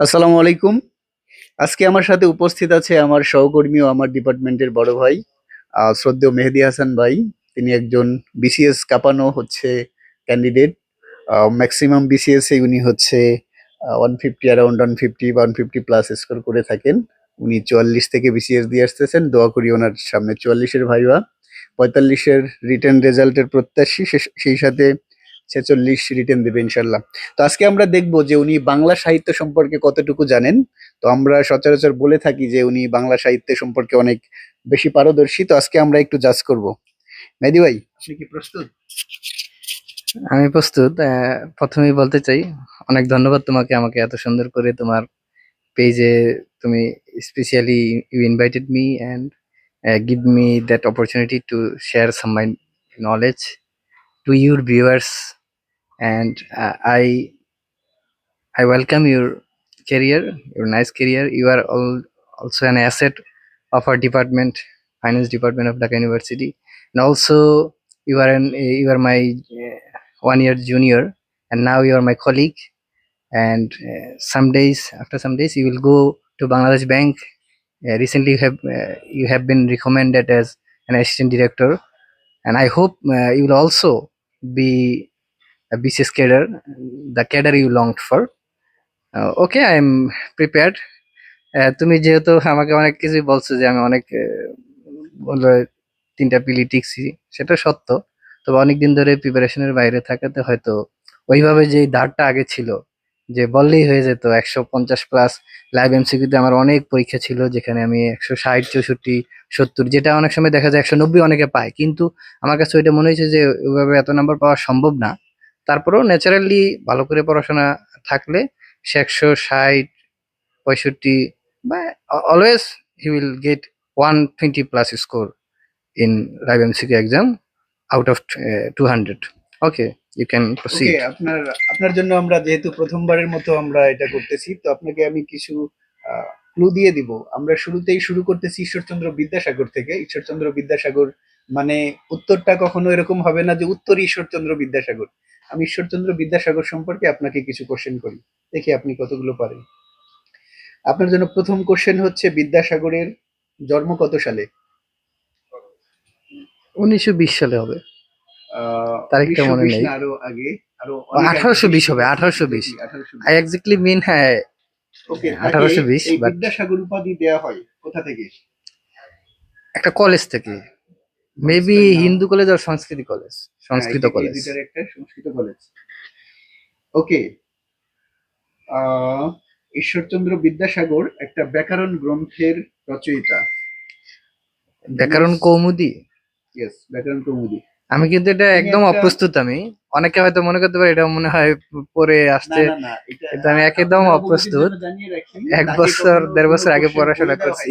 আসসালামু আলাইকুম। আজকে আমার সাথে উপস্থিত আছে আমার সহকর্মী ও আমার ডিপার্টমেন্টের বড় ভাই শ্রদ্ধেয় মেহেদি হাসান ভাই। তিনি একজন বিসিএস কাপানো হচ্ছে ক্যান্ডিডেট ম্যাক্সিমাম বিসিএস উনি হচ্ছে one fifty around one fifty one fifty plus score করে থাকেন। উনি চুয়াল্লিশ থেকে বিসিএস দিয়ে আসতেছেন। দোয়া করি ওনার সামনে চুয়াল্লিশের ভাইবা। পঁয়তাল্লিশের রিটার্ন রেজাল্টের প্রত্যাশী। সেই সাথে ছেচল্লিশ রিটার্ন দেবে ইনশাল্লাহ তো আজকে আমরা দেখব যে উনি বাংলা সাহিত্য সম্পর্কে কতটুকু জানেন। তো আমরা সচরাচর বলে থাকি যে উনি বাংলা সাহিত্য সম্পর্কে অনেক বেশি পারদর্শী। তো আজকে আমরা একটু জাজ করব। মেহেদি ভাই। আপনি কি প্রস্তুত? আমি প্রস্তুত। আহ, প্রথমেই বলতে চাই অনেক ধন্যবাদ তোমাকে আমাকে এত সুন্দর করে তোমার পেজে তুমি specially you invited me and give me that opportunity to share some my knowledge to your viewers and uh, i i welcome your career your nice career. You are all, also an asset of our department finance department of dhaka university. And also you are an you are my uh, one year junior and now you are my colleague. And uh, some days after some days you will go to bangladesh bank. Uh, recently you have uh, you have been recommended as an assistant director. And i hope uh, you will also be BCS cadre, the cadre you longed for. Okay I am prepared তুমি যেহেতু আমাকে অনেক কিছুই বলছো যে আমি অনেক তিনটা পিলি টিকছি সেটা সত্য। তবে অনেকদিন ধরে প্রিপারেশনের বাইরে থাকাতে হয়তো ওইভাবে যে ধারটা আগে ছিল যে বললেই হয়ে যেত। একশো পঞ্চাশ প্লাস লাইভ এমসিকিউতে আমার অনেক পরীক্ষা ছিল যেখানে আমি একশো ষাট চৌষট্টি সত্তর যেটা অনেক সময় দেখা যায় একশো নব্বই অনেকে পায়। কিন্তু আমার কাছে ওইটা মনে হয়েছে যে ওইভাবে এত নাম্বার পাওয়া সম্ভব না। তারপরেও ন্যাচারালি ভালো করে পড়াশোনা থাকলে সে একশো ষাট, পঁয়ষট্টি বা always he will get one twenty plus score in live MCQ exam out of two hundred okay you can proceed আপনার আপনার জন্য আমরা যেহেতু প্রথমবারের মতো আমরা এটা করতেছি, তো আপনাকে আমি কিছু ক্লু দিয়ে দিব। আমরা শুরুতেই শুরু করতেছি ঈশ্বরচন্দ্র বিদ্যাসাগর থেকে। ঈশ্বরচন্দ্র বিদ্যাসাগর মানে উত্তরটা কখনো এরকম হবে না যে উত্তর ঈশ্বরচন্দ্র বিদ্যাসাগর। আমি ঈশ্বরচন্দ্র বিদ্যাসাগর সম্পর্কে আপনাকে কিছু কোশ্চেন করি। দেখি আপনি কতগুলো পারেন। আপনার জন্য প্রথম কোশ্চেন হচ্ছে বিদ্যাসাগরের জন্ম কত সালে? উনিশশো বিশ সালে হবে। তারিখটা মনে 1920 নেই। আরও আগে? আরও ও, 1820 হবে, 1820 1820 আই এক্স্যাক্টলি মিন হ্যাঁ ওকে 1820 এই বিদ্যাসাগর উপাধি দেয়া হয় কোথা থেকে? একটা কলেজ থেকে। মেবি হিন্দু কলেজ আর সংস্কৃতি কলেজ সংস্কৃত কলেজ একটা সংস্কৃত কলেজ ওকে ঈশ্বরচন্দ্র বিদ্যাসাগর একটা ব্যাকরণ গ্রন্থের রচয়িতা। ব্যাকরণ কৌমুদি? ইয়েস ব্যাকরণ কৌমুদি। আমি কিন্তু এটা একদম অপ্রস্তুত আমি। অনেকে হয়তো মনে করতে পারে এটা মনে হয় পরে আসছে। কিন্তু আমি একদম অপ্রস্তুত। এক বছর, দেড় বছর আগে পড়াশোনা করছি।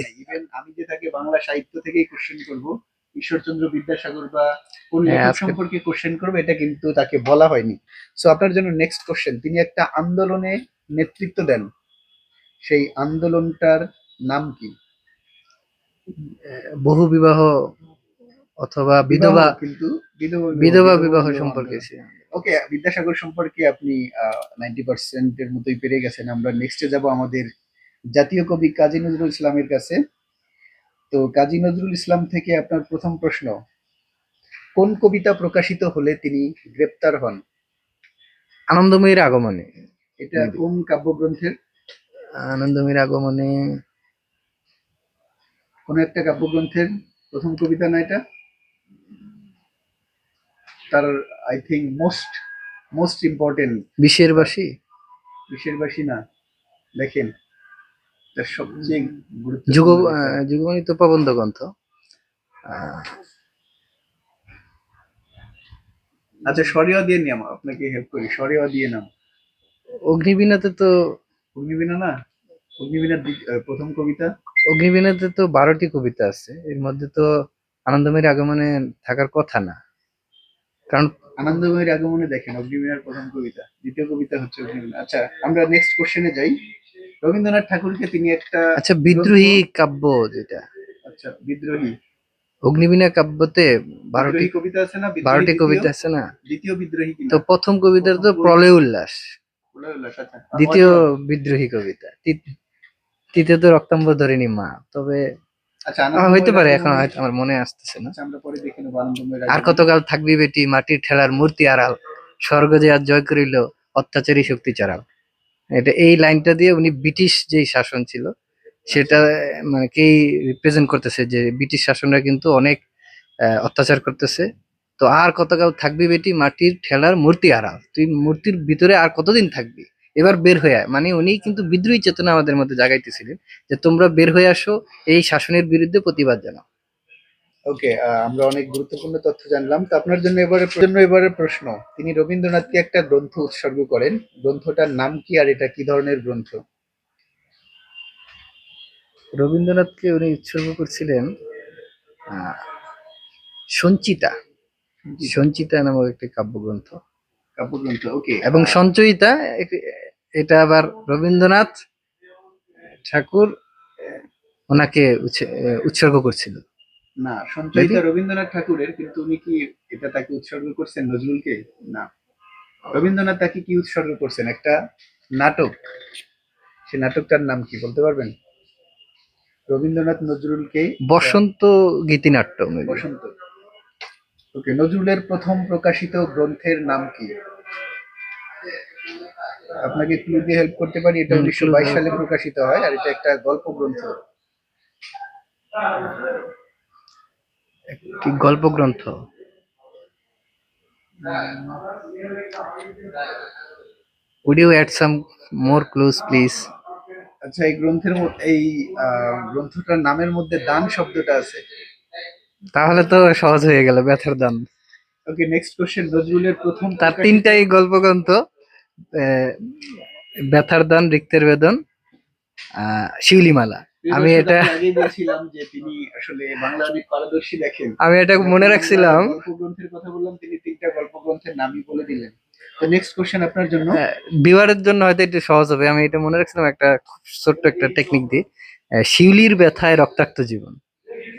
আমি যে তাকে বাংলা সাহিত্য থেকেই কোশ্চেন করব ঈশ্বরচন্দ্র বিদ্যাসাগর বা কোন হ্যাঁ, লেখক সম্পর্কে কোশ্চেন করবে এটা কিন্তু তাকে বলা হয়নি। সো আপনার জন্য নেক্সট কোশ্চেন তিনি একটা আন্দোলনে নেতৃত্ব দেন। সেই আন্দোলনটার নাম কি? বহু বিবাহ অথবা বিধবা কিন্তু বিধবা বিধবা বিবাহ সম্পর্কে। ওকে বিদ্যাসাগর সম্পর্কে আপনি নাইনটি পার্সেন্টের মতোই পেরে গেছেন। আমরা নেক্সটে যাব আমাদের জাতীয় কবি কাজী নজরুল ইসলামের কাছে। তো কাজী নজরুল ইসলাম থেকে আপনার প্রথম প্রশ্ন কোন কবিতা প্রকাশিত হলে তিনি গ্রেপ্তার হন? আনন্দময়ীর আগমনে। এটা কোন কাব্যগ্রন্থের? আনন্দময়ীর আগমনে। কোন একটা কাব্যগ্রন্থের প্রথম কবিতা না এটা? তার I think most most important বিশের বাসী বিশেরবাসী না দেখেন। তার সবচেয়ে যুগ যুগমণি তো প্রবন্ধ গ্রন্থ আচ্ছা সরিয়া দিয়ে নিয়াম আপনাকে হেল্প করি। সরিয়া দিয়ে নাম। অগ্নিবীণাতে তো অগ্নিবীণা না? অগ্নিবীণার প্রথম কবিতা? অগ্নিবীণাতে তো বারোটি কবিতা আছে। এর মধ্যে তো আনন্দময়ীর আগমনে থাকার কথা না। কারণ আনন্দময়ের আগমনে দেখেন অগ্নিবীণার প্রথম কবিতা। দ্বিতীয় কবিতা হচ্ছে অগ্নিবীণা। আচ্ছা আমরা নেক্সট কোশ্চেনে যাই। রবীন্দ্রনাথ ঠাকুরকে তিনি একটা আচ্ছা বিদ্রোহী কাব্য যেটা। আচ্ছা বিদ্রোহী। অগ্নিবীণা কাব্যতে বারোটি কবিতা আছে না? বারোটি কবিতা আছে না? দ্বিতীয় বিদ্রোহী তো প্রথম কবিতার তো প্রলয় উল্লাস। দ্বিতীয় বিদ্রোহী কবিতা। তৃতীয় তো রক্তাম্ব ধরিনি মা। তবে আচ্ছা হইতে পারে এখন হয়তো আমার মনে আসতেছে না। আচ্ছা, আর কতকাল থাকবি বেটি মাটির ঠেলার মূর্তি আড়াল। স্বর্গ যে আজ জয় করিল অত্যাচারী শক্তি চারাল এটা এই লাইনটা দিয়ে উনি ব্রিটিশ যেই শাসন ছিল, সেটা মানে কেই রিপ্রেজেন্ট করতেছে যে ব্রিটিশ শাসনরা কিন্তু অনেক অত্যাচার করতেছে। তো আর কতকাল থাকবি বেটি? মাটির ঠেলার মূর্তি আড়াল তুই মূর্তির ভিতরে আর কতদিন থাকবি? এবার বের হয়ে আয়। মানে উনি কিন্তু বিদ্রোহী চেতনা আমাদের মধ্যে জাগাইতেছিলেন যে তোমরা বের হয়ে আসো, এই শাসনের বিরুদ্ধে প্রতিবাদ জানাও। ওকে আমরা অনেক গুরুত্বপূর্ণ তথ্য জানলাম। তো আপনার জন্য এবারে জন্য এবারে প্রশ্ন। তিনি রবীন্দ্রনাথকে একটা গ্রন্থ উৎসর্গ করেন। গ্রন্থটার নাম কি আর এটা কি ধরনের গ্রন্থ? রবীন্দ্রনাথকে উনি উৎসর্গ করছিলেন আহ, সঞ্চিতা। সঞ্চিতা। নামক একটি কাব্যগ্রন্থ। কাব্যগ্রন্থ ওকে এবং সঞ্চয়িতা এটা আবার রবীন্দ্রনাথ ঠাকুর ওনাকে উৎস- উৎসর্গ করছিল। না সঞ্চয়িতা রবীন্দ্রনাথ ঠাকুরের কিন্তু উনি কি এটা তাকে উৎসর্গ করছেন নজরুলকে? না। রবীন্দ্রনাথ তাকে কি উৎসর্গ করছেন? একটা নাটক। সে নাটকটার নাম কি বলতে পারবেন? রবীন্দ্রনাথ নজরুলকে বসন্ত গীতিনাট্য। বসন্ত। ওকে নজরুলের প্রথম প্রকাশিত গ্রন্থের নাম কি? আপনাকে ক্লু দিয়ে হেল্প করতে পারি এটা উনিশশো বাইশ সালে প্রকাশিত হয় আর এটা একটা গল্প গ্রন্থ। একটি গল্প গ্রন্থ Would you add some more clues, please? আচ্ছা এই গ্রন্থের ম- এই আহ, গ্রন্থটার নামের মধ্যে দান শব্দটা আছে। তাহলে তো সহজ হয়ে গেল ব্যথার দান। ওকে নেক্সট কোশ্চেন নজরুলের প্রথম তার তিনটাই গল্প গ্রন্থ আহ, ব্যথার দান রিক্তের বেদন আহ, শিউলিমালা। আমি এটা আমি বলছিলাম যে তিনি আসলে বাংলা অনেক পারদর্শী দেখেন। আমি এটা মনে রাখছিলাম। গল্প গ্রন্থের কথা বললাম তিনি তিনটা গল্প গ্রন্থের নামই বলে দিলেন। তো নেক্সট কোশ্চেন আপনার জন্য। বিবারের জন্য হয়তো একটু সহজ হবে। আমি এটা মনে রাখছিলাম একটা খুব ছোট্ট একটা টেকনিক দিয়ে। শিউলির ব্যথায় রক্তাক্ত জীবন।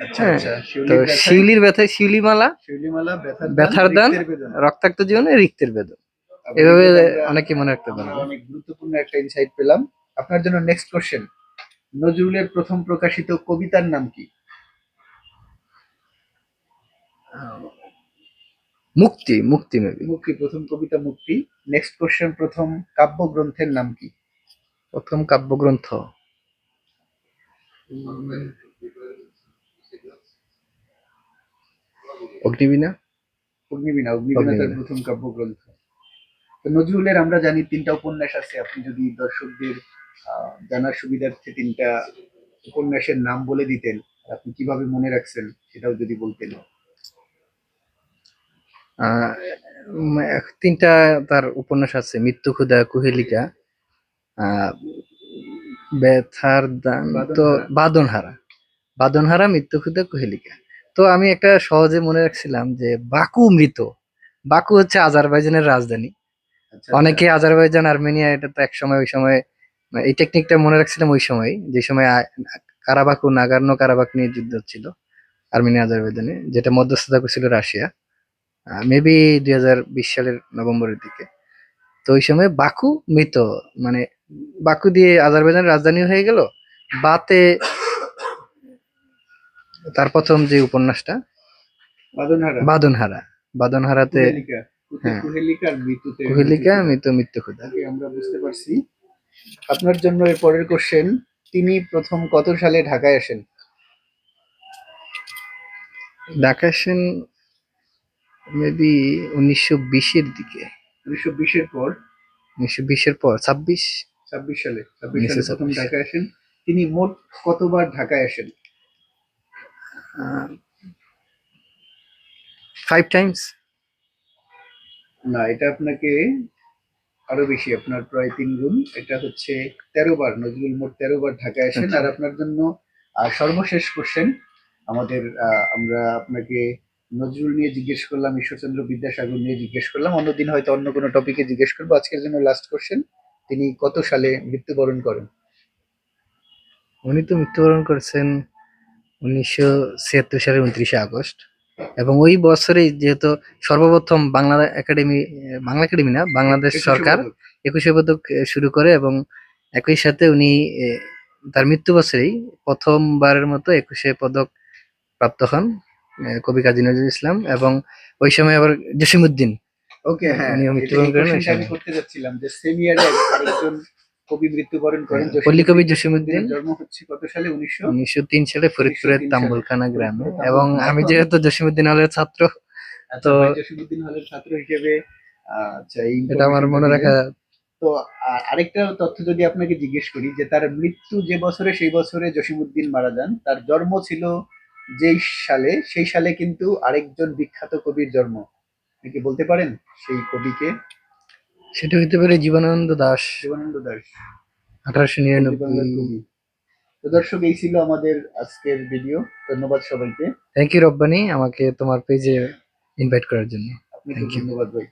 আচ্ছা হ্যাঁ, আচ্ছা তো শিউলির ব্যথায়- শিউলিমালা শিউলিমালা ব্যথার দান, রক্তাক্ত জীবনে রিক্তের বেদন। এভাবে অনেকে মনে রাখতে পারবে অনেক গুরুত্বপূর্ণ একটা ইনসাইট পেলাম। আপনার জন্য নেক্সট কোশ্চেন নজরুলের প্রথম প্রকাশিত কবিতার নাম কি? মুক্তি মুক্তি মেবি মুক্তি প্রথম কবিতা মুক্তি। নেক্সট কোশ্চেন প্রথম কাব্যগ্রন্থের নাম কি? প্রথম কাব্যগ্রন্থ। অগ্নিবীণা? অগ্নিবীণা অগ্নিবীণা তার প্রথম কাব্যগ্রন্থ। নজরুলের আমরা জানি তিনটা উপন্যাস আছে আপনি যদি দর্শকদের জানার সুবিধার্থে তিনটা উপন্যাসের নাম বলে দিতেন। আপনি কীভাবে মনে রাখছেন সেটাও যদি বলতেন। তিনটা তার উপন্যাস আছে মৃত্যু ক্ষুদা কুহেলিকা ব্যথার দান তো। বাদনহারা। বাদনহারা মৃত্যু ক্ষুদা কুহেলিকা। তো আমি একটা সহজে মনে রাখছিলাম যে বাকু মৃত। বাকু হচ্ছে আজারবাইজানের রাজধানী। আচ্ছা অনেকে আজারবাইজান আর্মেনিয়া এটা তো এক সময় ওই সময় এই টেকনিকটা মনে রাখছিলাম ওই সময় যে সময় কারাবাকু নাগার্নো কারাবাক নিয়ে যুদ্ধ হচ্ছিল আর্মেনিয়া আজারবাইজানে যেটা মধ্যস্থতা করছিল রাশিয়া মেবি দুই হাজার বিশ সালের নভেম্বরের দিকে। তো ওই সময় বাকু মৃত মানে বাকু দিয়ে আজারবাইজানের রাজধানী হয়ে গেল। বাতে তার প্রথম যে উপন্যাসটা বাদনহারা। বাদনহারা বাদনহারাতে কুহেলিকা। হ্যাঁ। মৃত্যু ক্ষুদা ওকে, আমরা বুঝতে পারছি। আপনার জন্য এর পরের কোশ্চেন তিনি প্রথম কত সালে ঢাকায় আসেন? ঢাকা আসেন মেবি উনিশশো বিশের দিকে। উনিশশো বিশের পর? উনিশশো বিশের পর ছাব্বিশ। ছাব্বিশ সালে ছাব্বিশ সালে প্রথম ঢাকায় আসেন। তিনি মোট কতবার ঢাকায় আসেন? ফাইভ টাইমস না এটা আপনাকে আরও বেশি আপনার প্রায় তিন গুণ। এটা হচ্ছে তেরো বার নজরুল মোট তেরো বার ঢাকায় আসেন। আচ্ছা। আর আপনার জন্য সর্বশেষ কোশ্চেন আমাদের আমরা আপনাকে নজরুল নিয়ে জিজ্ঞেস করলাম ঈশ্বরচন্দ্র বিদ্যাসাগর নিয়ে জিজ্ঞেস করলাম। অন্যদিন হয়তো অন্য কোনো টপিকে জিজ্ঞেস করব। আজকের জন্য লাস্ট কোশ্চেন তিনি কত সালে মৃত্যুবরণ করেন? উনি তো মৃত্যুবরণ করেছেন উনিশশো ছিয়াত্তর সালের উনত্রিশে আগস্ট। এবং ওই বছরেই যেহেতু সর্বপ্রথম বাংলা একাডেমি বাংলা একাডেমি না বাংলাদেশ সরকার একুশে পদক শুরু করে এবং একই সাথে উনি তার মৃত্যু বছরেই প্রথমবারের মতো একুশে পদক প্রাপ্ত হন কবি কাজী নজরুল ইসলাম এবং ওই সময় আবার জসিমুদ্দিন ওকে হ্যাঁ আমি। করতে যাচ্ছিলাম যে সেম ইয়ারে আরেকজন কবি মৃত্যুবরণ করেন হ্যাঁ, পল্লী কবি জসীমউদ্দিন। জন্ম হচ্ছে কত সালে? উনিশশো উনিশশো তিন সালে ফরিদপুরের 1903 তাম্বুলখানা গ্রামে। এবং আমি যেহেতু জসিমুদ্দিন হলের ছাত্র আচ্ছা, তো- ভাই জসীমউদ্দিন হলের ছাত্র হিসেবে আচ্ছা এটা আমার মনে রাখা তো আরেকটা তথ্য যদি আপনাকে জিজ্ঞেস করি যে তার মৃত্যু যে বছরে সেই বছরে জসীমউদ্দিন মারা যান তার জন্ম ছিল যেই সালে সেই সালে কিন্তু আরেকজন বিখ্যাত কবির জন্ম। আপনি কি বলতে পারেন সেই কবিকে? সেটা হতে পারে জীবনানন্দ দাস। জীবনানন্দ দাস। আঠারোশো নিরানব্বই। তো দর্শক এই ছিল আমাদের আজকের ভিডিও ধন্যবাদ সবাইকে। থ্যাংক ইউ রব্বানি আমাকে তোমার পেজে ইনভাইট করার জন্য। থ্যাংক ইউ ধন্যবাদ ভাই।